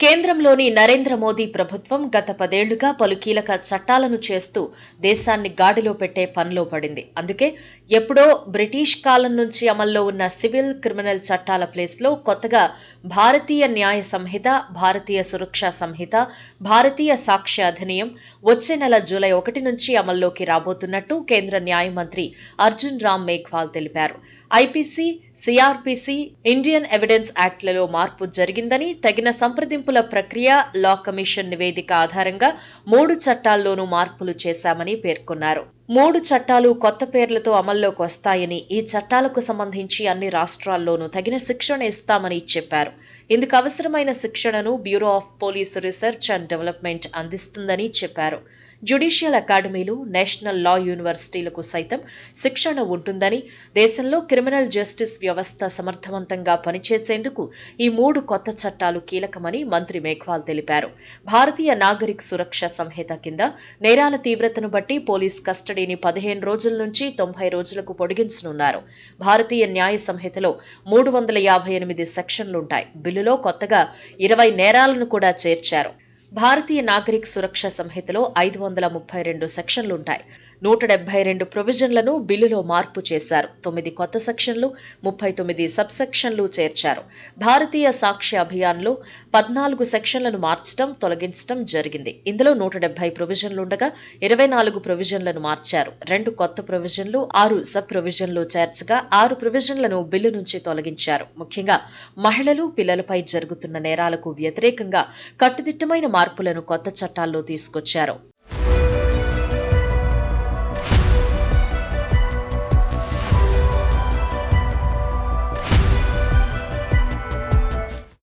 కేంద్రంలోని నరేంద్ర మోదీ ప్రభుత్వం గత పదేళ్ళుగా పలు కీలక చట్టాలను చేస్తూ దేశాన్ని గాడిలో పెట్టే పనిలో పడింది. అందుకే ఎప్పుడో బ్రిటిష్ కాలం నుంచి అమల్లో ఉన్న సివిల్ క్రిమినల్ చట్టాల ప్లేస్లో కొత్తగా భారతీయ న్యాయ సంహిత భారతీయ సురక్షా సంహిత భారతీయ సాక్ష్య అధినియం వచ్చే నెల జూలై ఒకటి నుంచి అమల్లోకి రాబోతున్నట్టు కేంద్ర న్యాయమంత్రి అర్జున్ రామ్ మేఘ్వాల్ తెలిపారు. ఐపీసీ సిఆర్పిసి ఇండియన్ ఎవిడెన్స్ యాక్ట్లలో మార్పు జరిగిందని తగిన సంప్రదింపుల ప్రక్రియ లా కమిషన్ నివేదిక ఆధారంగా మూడు చట్టాల్లోనూ మార్పులు చేశామని పేర్కొన్నారు. మూడు చట్టాలు కొత్త పేర్లతో అమల్లోకి వస్తాయని ఈ చట్టాలకు సంబంధించి అన్ని రాష్ట్రాల్లోనూ తగిన శిక్షణ ఇస్తామని చెప్పారు. ఇందుకు అవసరమైన శిక్షణను bureau of police research and development అందిస్తుందని చెప్పారు. జ్యుడిషియల్ అకాడమీలు నేషనల్ లా యూనివర్సిటీలకు సైతం శిక్షణ ఉంటుందని దేశంలో క్రిమినల్ జస్టిస్ వ్యవస్థ సమర్థవంతంగా పనిచేసేందుకు ఈ మూడు కొత్త చట్టాలు కీలకమని మంత్రి మేఘ్వాల్ తెలిపారు. భారతీయ నాగరిక్ సురక్ష సంహిత కింద నేరాల తీవ్రతను బట్టి పోలీస్ కస్టడీని పదిహేను రోజుల నుంచి తొంభై రోజులకు పొడిగించనున్నారు. భారతీయ న్యాయ సంహితలో మూడు వందల యాభై ఎనిమిది సెక్షన్లుంటాయి. బిల్లులో కొత్తగా ఇరవై నేరాలను కూడా చేర్చారు. భారతీయ నాగరిక్ సురక్ష సంహితలో ఐదు వందల ముప్పై రెండు సెక్షన్లుంటాయి. నూట డెబ్బై రెండు ప్రొవిజన్లను బిల్లులో మార్పు చేశారు. తొమ్మిది కొత్త సెక్షన్లు ముప్పై తొమ్మిది సబ్ సెక్షన్లు చేర్చారు. భారతీయ సాక్ష్య అభియాన్లో పద్నాలుగు సెక్షన్లను మార్చడం తొలగించడం జరిగింది. ఇందులో నూట డెబ్బై ప్రొవిజన్లు ఉండగా ఇరవై నాలుగు ప్రొవిజన్లను మార్చారు. రెండు కొత్త ప్రొవిజన్లు ఆరు సబ్ ప్రొవిజన్లు చేర్చగా ఆరు ప్రొవిజన్లను బిల్లు నుంచి తొలగించారు. ముఖ్యంగా మహిళలు పిల్లలపై జరుగుతున్న నేరాలకు వ్యతిరేకంగా కట్టుదిట్టమైన మార్పులను కొత్త చట్టాల్లో తీసుకొచ్చారు.